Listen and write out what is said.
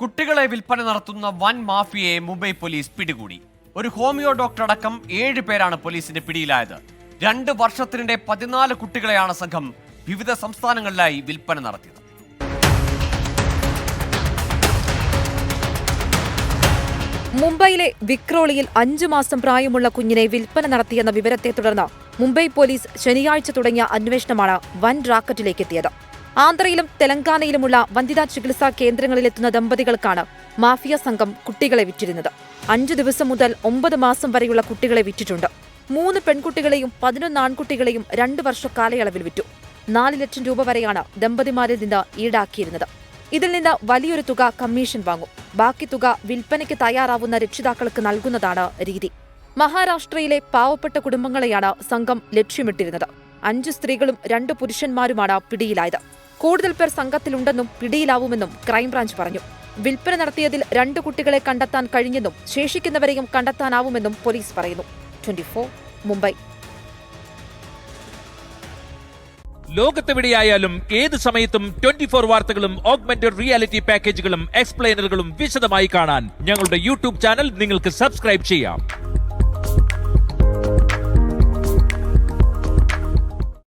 കുട്ടികളെ വിൽപ്പന നടത്തുന്ന വൻ മാഫിയയെ മുംബൈ പോലീസ് പിടികൂടി. ഒരു ഹോമിയോ ഡോക്ടർ അടക്കം ഏഴ് പേരാണ് പോലീസിന്റെ പിടിയിലായത്. രണ്ട് വർഷത്തിനിടെ പതിനാല് കുട്ടികളെയാണ് സംഘം വിവിധ സംസ്ഥാനങ്ങളിലായി വിൽപ്പന നടത്തിയത്. മുംബൈയിലെ വിക്രോളിയിൽ അഞ്ചു മാസം പ്രായമുള്ള കുഞ്ഞിനെ വിൽപ്പന നടത്തിയെന്ന വിവരത്തെ തുടർന്ന് മുംബൈ പോലീസ് ശനിയാഴ്ച തുടങ്ങിയ അന്വേഷണമാണ് വൻ റാക്കറ്റിലേക്ക് എത്തിയത് ആന്ധ്രയിലും തെലങ്കാനയിലുമുള്ള വന്ധ്യതാ ചികിത്സാ കേന്ദ്രങ്ങളിലെത്തുന്ന ദമ്പതികൾക്കാണ് മാഫിയ സംഘം കുട്ടികളെ വിറ്റിരുന്നത്. അഞ്ചു ദിവസം മുതൽ ഒമ്പത് മാസം വരെയുള്ള കുട്ടികളെ വിറ്റിട്ടുണ്ട്. മൂന്ന് പെൺകുട്ടികളെയും പതിനൊന്ന് ആൺകുട്ടികളെയും രണ്ടു വർഷ കാലയളവിൽ വിറ്റു. നാല് ലക്ഷം രൂപ വരെയാണ് ദമ്പതിമാരിൽ നിന്ന് ഈടാക്കിയിരുന്നത്. ഇതിൽ നിന്ന് വലിയൊരു തുക കമ്മീഷൻ വാങ്ങും. ബാക്കി തുക വിൽപ്പനയ്ക്ക് തയ്യാറാവുന്ന രക്ഷിതാക്കൾക്ക് നൽകുന്നതാണ് രീതി. മഹാരാഷ്ട്രയിലെ പാവപ്പെട്ട കുടുംബങ്ങളെയാണ് സംഘം ലക്ഷ്യമിട്ടിരുന്നത്. അഞ്ച് സ്ത്രീകളും രണ്ട് പുരുഷന്മാരുമാണ് പിടിയിലായത്. കൂടുതൽ പേർ സംഘത്തിലുണ്ടെന്നും പിടിയിലാവുമെന്നും ക്രൈംബ്രാഞ്ച് പറഞ്ഞു. വിൽപ്പന നടത്തിയതിൽ രണ്ട് കുട്ടികളെ കണ്ടെത്താൻ കഴിഞ്ഞെന്നും ശേഷിക്കുന്നവരെയും കണ്ടെത്താനാവുമെന്നും പോലീസ് പറയുന്നു. ട്വന്റി മുംബൈ. ലോകത്തെവിടെയായാലും ഏത് സമയത്തും ട്വന്റി ഫോർ വാർത്തകളും ഓഗ്മെന്റഡ് റിയാലിറ്റി പാക്കേജുകളും എക്സ്പ്ലെയിനറുകളും വിശദമായി കാണാൻ ഞങ്ങളുടെ യൂട്യൂബ് ചാനൽ നിങ്ങൾക്ക് സബ്സ്ക്രൈബ് ചെയ്യാം.